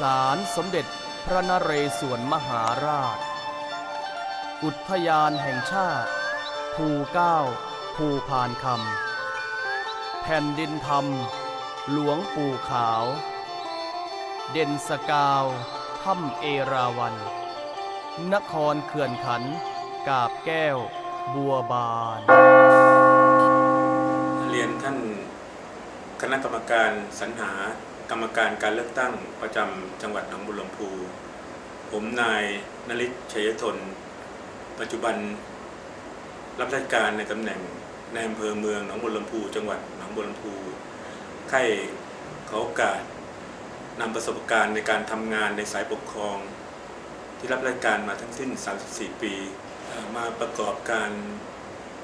ศาลสมเด็จพระนเรศวรมหาราช อุทยานแห่งชาติ ภูเก้า ภูพานคำ แผ่นดินธรรม หลวงปู่ขาว เด่นสกาวถ้ำเอราวัน นครเขื่อนขัน กาบแก้ว บัวบาน เรียนท่านคณะกรรมการสรรหา กรรมการการเลือกตั้งประจำจังหวัดหนองบุรลำพู ผมนายนลิศชัยทน ปัจจุบันรับราชการในตำแหน่งในอำเภอเมืองหนองบุรลำพู จังหวัดหนองบุรลำพูใครเขาโอกาสนำประสบการณ์ในการทำงานในสายปกครอง ที่รับราชการมาทั้งสิ้น 34 ปี มาประกอบการ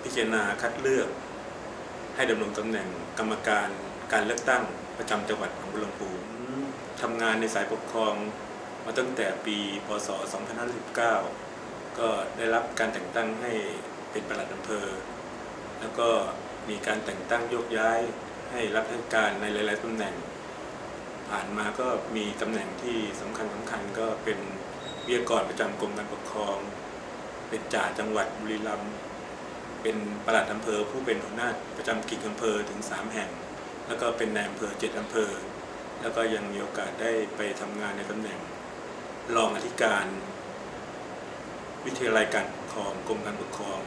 พิจารณาคัดเลือก ให้ดำรงตำแหน่งกรรมการ การเลือกตั้งประจำจังหวัดหนองบัวลำพูทำงานในสายปกครองมาตั้งแต่ปีพศ 2519 ก็ได้รับการแต่งตั้งให้เป็นประหลัดอำเภอ แล้วก็มีการแต่งตั้งโยกย้ายให้รับราชการในหลาย ๆตำแหน่ง ผ่านมาก็มีตำแหน่งที่สำคัญสำคัญก็เป็นวิทยากรประจำกรมการปกครอง เป็นจ่าจังหวัดบุรีรัมย์เป็นประหลัดอำเภอผู้เป็นหัวหน้าประจำกิ่งอำเภอถึง 3 แห่ง แล้วก็เป็นนายอำเภอเจ็ดอำเภอ แล้วก็ยังมีโอกาสได้ไปทำงานในตำแหน่งรองอธิการ วิทยาลัยการปกครองกรมการปกครอง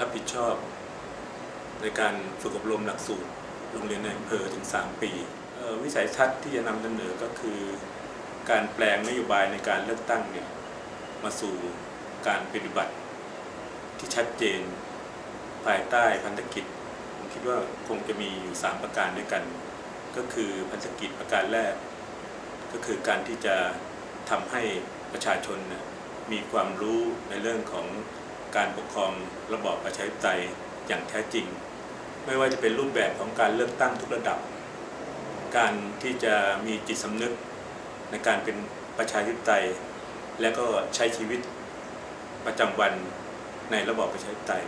รับผิดชอบ ในการฝึกอบรมหลักสูตรโรงเรียนในอำเภอถึง 3 ปีวิสัยทัศน์ที่จะนำเสนอก็คือ การแปลงนโยบายในการเลือกตั้งเนี่ยมาสู่การปฏิบัติที่ชัดเจน ภายใต้พันธกิจ คิดว่าคงจะมีอยู่ 3 ประการด้วยกัน ก็คือพันธกิจประการแรก ก็คือการที่จะทำให้ประชาชนมีความรู้ในเรื่องของการปกครองระบอบประชาธิปไตยอย่างแท้จริง ไม่ว่าจะเป็นรูปแบบของการเลือกตั้งทุกระดับ การที่จะมีจิตสำนึกในการเป็นประชาธิปไตย และก็ใช้ชีวิตประจำวันในระบอบประชาธิปไตย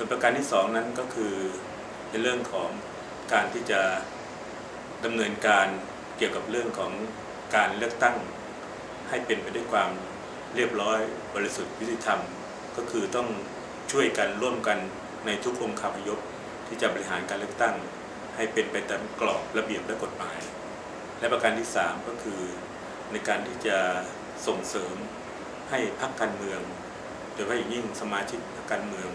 ส่วนประการที่สองนั้นก็คือในเรื่องของการที่จะดำเนินการเกี่ยวกับเรื่องของการเลือกตั้ง ให้เป็นไปด้วยความเรียบร้อยบริสุทธิ์ยุติธรรม ก็คือต้องช่วยกันร่วมกันในทุกองค์คาพยพที่จะบริหารการเลือกตั้ง ให้เป็นไปตามกรอบระเบียบและกฎหมาย และประการที่สามก็คือในการที่จะส่งเสริมให้พรรคการเมือง โดยเฉพาะอย่างยิ่งสมาชิกพรรคการเมือง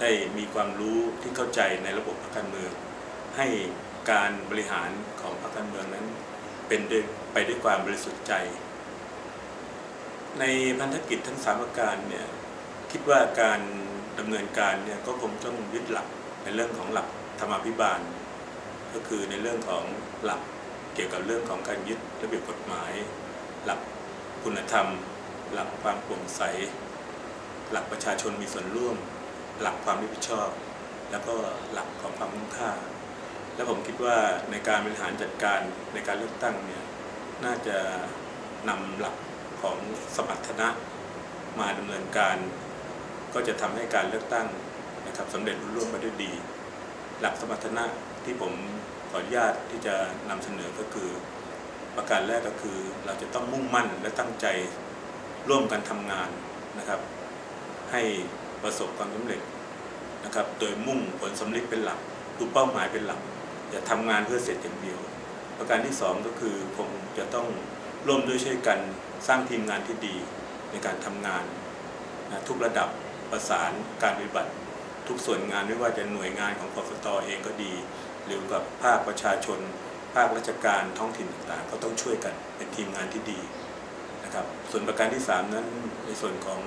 ได้มีความรู้ที่เข้าใจในระบบพรรคการเมือง ให้การบริหารของพรรคการเมืองนั้น เป็นไปด้วยความบริสุทธิ์ใจ ในพันธกิจทั้งสามประการเนี่ยคิดว่าการดำเนินการเนี่ยก็คงต้องยึดหลักในเรื่องของหลักธรรมาภิบาล ก็คือในเรื่องของหลักเกี่ยวกับเรื่องของการยึดระเบียบกฎหมาย หลักคุณธรรม หลักความโปร่งใส หลักประชาชนมีส่วนร่วม หลักความรับผิดชอบ แล้วก็หลักของความคุ้มค่า และผมคิดว่าในการบริหารจัดการในการเลือกตั้งเนี่ยน่าจะนำหลักของสมรรถนะมาดำเนินการ ก็จะทำให้การเลือกตั้งนะครับสำเร็จรุ่ร่วงไปด้วยดี หลักสมรรถนะที่ผมขออนุญาตที่จะนำเสนอก็คือ ประการแรกก็คือเราจะต้องมุ่งมั่นและตั้งใจร่วมกันทำงานนะครับ ให้ ประสบความสำเร็จนะครับ โดยมุ่งผลสำเร็จเป็นหลัก ดูเป้าหมายเป็นหลัก อย่าทำงานเพื่อเสร็จอย่างเดียว ประการที่สองก็คือคงจะต้องร่วมด้วยช่วยกันสร้างทีมงานที่ดีในการทำงานนะทุกระดับประสานการปฏิบัติ ทุกส่วนงานไม่ว่าจะหน่วยงานของกฟตเองก็ดี หรือกับภาคประชาชน ภาคราชการท้องถิ่นต่างๆ ก็ต้องช่วยกันเป็นทีมงานที่ดีนะครับส่วนประการที่สามนั้นในส่วนของ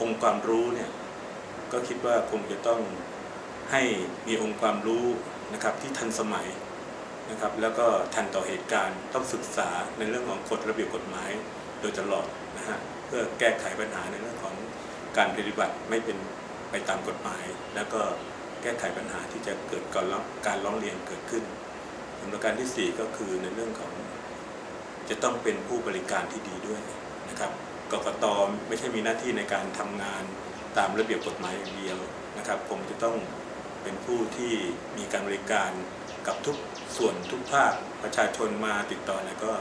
องค์ความรู้เนี่ย ก็คิดว่าคงจะต้องให้มีองค์ความรู้นะครับที่ทันสมัยนะครับ แล้วก็ทันต่อเหตุการณ์ต้องศึกษาในเรื่องของกฎระเบียบกฎหมายโดยตลอดนะฮะเพื่อแก้ไขปัญหาในเรื่องของการปฏิบัติไม่เป็นไปตามกฎหมาย แล้วก็แก้ไขปัญหาที่จะเกิดการร้องการร้องเรียนเกิดขึ้นส่วนประการที่สี่ก็คือในเรื่องของ จะต้องเป็นผู้บริการที่ดีด้วยนะครับกกตไม่ใช่มีหน้าที่ในการทำงาน ตามระเบียบกฎหมายอย่างเดียวนะครับ ผมจะต้องเป็นผู้ที่มีการบริการกับทุกส่วนทุกภาคประชาชนมาติดต่อแล้วก็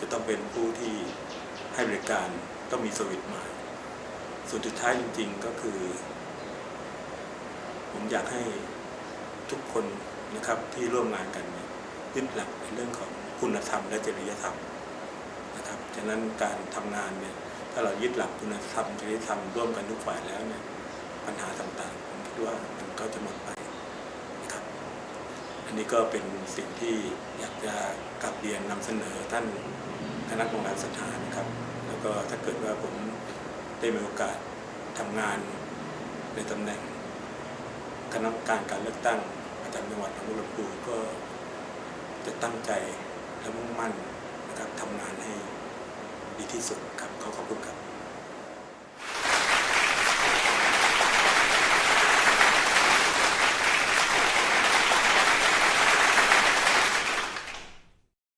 จะต้องเป็นผู้ที่ให้บริการต้องมีสวิตมาส่วนสุดท้ายจริง ๆก็คือ ผมอยากให้ทุกคนนะครับที่ร่วมงานกันยยึดหลักในเรื่องของคุณธรรมและจริยธรรมนะครับฉะนั้นการทำงานเนี่ย ถ้าเรายึดหลักคุณธรรมจริยธรรมร่วมกันทุกฝ่ายแล้วเนี่ยปัญหาต่างๆผมคิดว่ามันก็จะหมดไปนะครับ อันนี้ก็เป็นสิ่งที่อยากจะกลับเรียนนำเสนอท่านคณะกรรมการสถานนะครับ แล้วก็ถ้าเกิดว่าผมได้มีโอกาสทำงานในตำแหน่งคณะกรรมการการเลือกตั้งประจำจังหวัดหนองบัวลำพูก็จะตั้งใจและมุ่งมั่นนะครับทำงานให้ดีที่สุดครับขอขอบคุณ